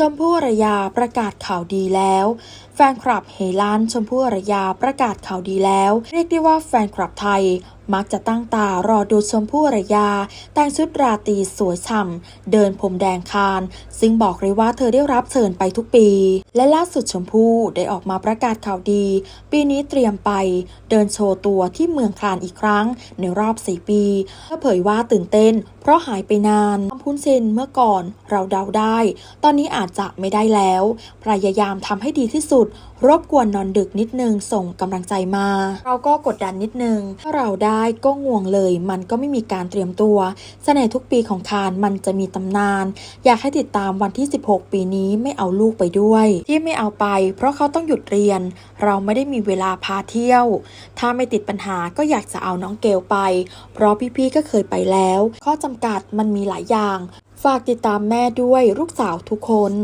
ชมพู่อรยาประกาศข่าวดีแล้ว แฟนคลับเฮลานชมพู่อรยาประกาศข่าวดีแล้ว เรียกได้ว่าแฟนคลับไทย มักจะตั้งตารอดูชมพู่อารยา แต่งชุดราตรีสวยฉ่ำ เดินผมแดงคาน ซึ่งบอกเลยว่าเธอได้รับเชิญไปทุกปี และล่าสุดชมพู่ได้ออกมาประกาศข่าวดี ปีนี้เตรียมไป เดินโชว์ตัวที่เมืองคานอีกครั้ง ในรอบ 4 ปีเธอเผยว่าตื่นเต้น เพราะหายไปนานทำพุ้นเซนเมื่อก่อนเราเดาได้ ตอนนี้อาจจะไม่ได้แล้ว พยายามทำให้ดีที่สุด รบกวนนอนดึกนิดนึงส่งกำลังใจมา เราก็กดดันนิดนึงถ้าเราได้ได้ก็ง่วงเลย มันก็ไม่มีการเตรียมตัวเสน่ห์ทุกปีของคานมันจะมีตำนาน อยากให้ติดตามวันที่ 16 ปีนี้ไม่เอาลูกไปด้วย ที่ไม่เอาไป เพราะเขาต้องหยุดเรียน เราไม่ได้มีเวลาพาเที่ยว ถ้าไม่ติดปัญหาก็อยากจะเอาน้องเกลไป เพราะพี่ๆก็เคยไปแล้ว ข้อจำกัดมันมีหลายอย่าง ฝากติดตามแม่ด้วยลูกสาวทุกคน